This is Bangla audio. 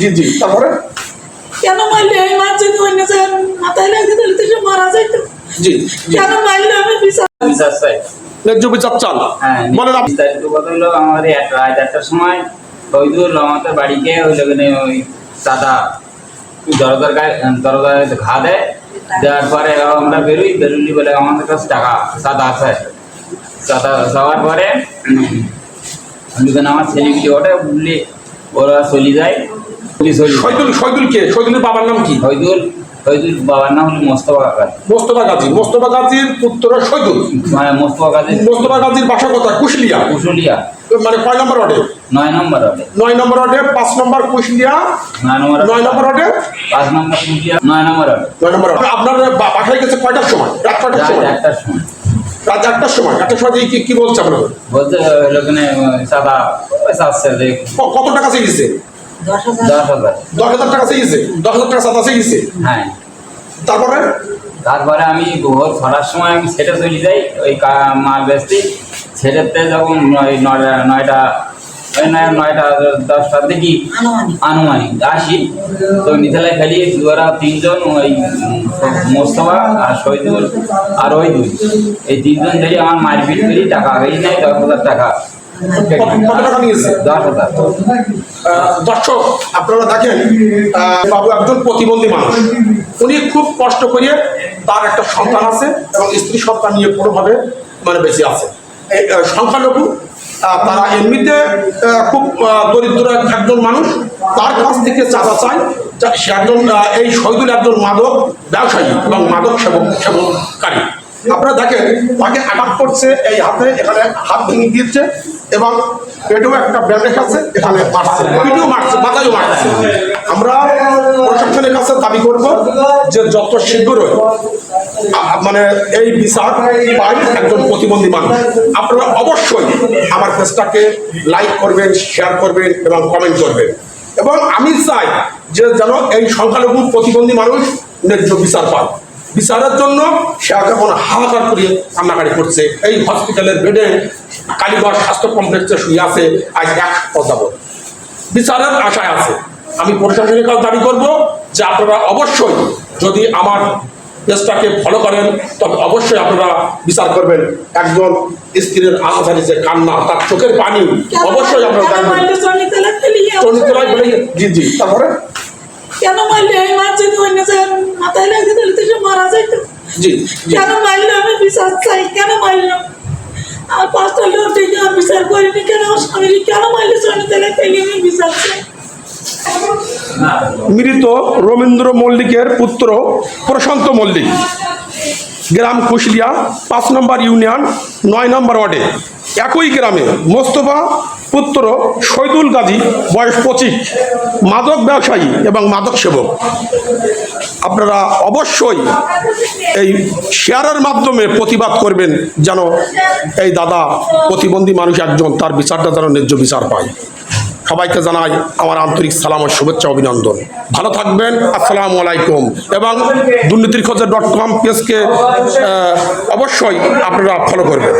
জি জি তারপরে? কেন মারলে? এই মাছ যদি অন্য জায়গায় মাথায় লাগছে তাহলে তো মারা যাইতো। জি কেন মারলে আমি বিচার বিশ্বাস চাই। ন্যায্য বিচার চান। হ্যাঁ বিস্তারিত কথা হলো আমাদের রাত একটার সময় ওইদুল আমাদের বাড়িতে ওই লোকেনে ওই চাঁদা দরদার গায়ে দরদার ঘা দেয়। দেওয়ার পরে আমরা বেরোই বেরোলি বলে আমাদের কাছে টাকা চাঁদা আছে। চাঁদা যাওয়ার পরে ওইখানে আমার ছেলেগুলি ওঠে বুঝলি ওরা চলে যায় শহীদুল শহীদুল কে? শহীদুলের বাবার নাম কি? হইদুল হইদুল বাবার নাম হলো মোস্তফা কাকা মোস্তফা গাজী মোস্তফা গাজীর পুত্র শহীদুল। মানে মোস্তফা কাজী মোস্তফা গাজীর বাসা কোথায়? কুশলিয়া। কুশুলিয়া। মানে কয় নম্বর ওয়ার্ডে? নয় নম্বর হবে নয় নম্বর ওয়ার্ডে পাঁচ নম্বর কুশলিয়া নয় নম্বর নয় নম্বর ওয়ার্ডে? পাঁচ নম্বর কুচিয়া নয় নম্বর হবে নয় নম্বর ওয়ার্ডে। আপনার বাসায় গেছে কয়টার সময়? রাত কয়টার সময়? একটার সময়। রাত আটটার সময় আটটার সময় কি কি বলছে আপনার? বলতে ওখানে সাদা পয়সা আসছে কত টাকা চেয়েছে দশ হাজার। দশ হাজার। টাকা হাজার টাকা চেয়েছে দশ হাজার টাকা সাদা চেয়েছে হ্যাঁ। তারপরে? তারপরে আমি ভোর ছটার সময় আমি সেটে চলে যাই ওই মাল বেচতে। সেটাতে যখন ওই নয়টা নয়টা দশটার দিকে আনুমানিক, আসি। তো নিচেলায় খালি ওরা তিনজন, ওই, মোস্তফা আর শহীদুল, আর ওই দুই। এই তিনজন ধরে আমার মারপিট করি, টাকা হয়ে নেয়, দশ হাজার টাকা। দর্শক, আপনারা দেখেন বাবু একজন প্রতিবন্ধী মানুষ। উনি খুব কষ্ট করে তার একটা সন্তান আছে এবং স্ত্রী সন্তান নিয়ে পুরোভাবে মানে বেঁচে আছে। সংখ্যালঘু তারা এমনিতে খুব দরিদ্র এক- একজন মানুষ। তার কাছ থেকে চাঁদা চায়। একজন এই শহীদুল একজন মাদক ব্যবসায়ী এবং মাদক সেবক, সেবনকারী। আপনারা দেখেন, তাকে আঘাত করছে, এই হাতে এখানে হাত ভেঙে দিয়েছে এবং পেটেও একটা ব্যান্ডেজ আছে, এখানে মারছে। পিঠেও মারছে, মাথায়ও মারছে। আমরা কাছে দাবি করব যে যত শীঘ্রই মানে এই বিচার পাই একজন প্রতিবন্ধী মানুষ। আপনারা অবশ্যই আমার পেজটাকে লাইক করবেন শেয়ার করবেন এবং কমেন্ট করবেন। এবং আমি চাই যে যেন এই সংখ্যালঘু প্রতিবন্ধী মানুষ ন্যায্য বিচার পায় বিচারের জন্য সে এখন হাহাকার করে কান্নাকাটি করছে। এই হসপিটালের বেডে কালীগড় স্বাস্থ্য কমপ্লেক্সে শুয়ে আছে, আজ এক যাবত বিচারের আশায় আছে। আমি প্রশাসনের কাছে দাবি করব যে আপনারা অবশ্যই যদি আমার পেজটাকে ফলো করেন তবে অবশ্যই আপনারা বিচার করবেন। একজন স্ত্রীর আহাজারি যে কান্না তার চোখের পানি অবশ্যই আপনারা দেখবেন বলে জি জি তারপরে? কেন মারলে? এই যদি অন্য জায়গায় মাথায় লাগছে তাহলে তো মারা যাইতো। জি কেন মারলে? আমি বিচার চাই কেন মারলাম? আমার পাঁচটা লোক থেকে আমি বিচার করিনি কেন আমার স্বামীকে কেন মারলে চণ্ডীতলা ফেলিয়ে আমি বিচার চাই? মৃত রবীন্দ্র মল্লিকের পুত্র প্রশান্ত মল্লিক। গ্রাম কুশলিয়া, পাঁচ নম্বর ইউনিয়ন, নয় নম্বর ওয়ার্ডে। একই গ্রামে মোস্তফা পুত্র শহীদুল গাজী, বয়স পঁচিশ, মাদক ব্যবসায়ী এবং মাদক সেবক। আপনারা অবশ্যই এই শেয়ারের মাধ্যমে প্রতিবাদ করবেন যেন এই দাদা প্রতিবন্ধী মানুষ একজন তার বিচারটা যেন ন্যায্য বিচার পায়। সবাইকে জানাই আমার আন্তরিক সালাম ও শুভেচ্ছা অভিনন্দন। ভালো থাকবেন, আসসালামু আলাইকুম। এবং দুর্নীতির খোঁজে ডট কম পেজকে অবশ্যই আপনারা ফলো করবেন।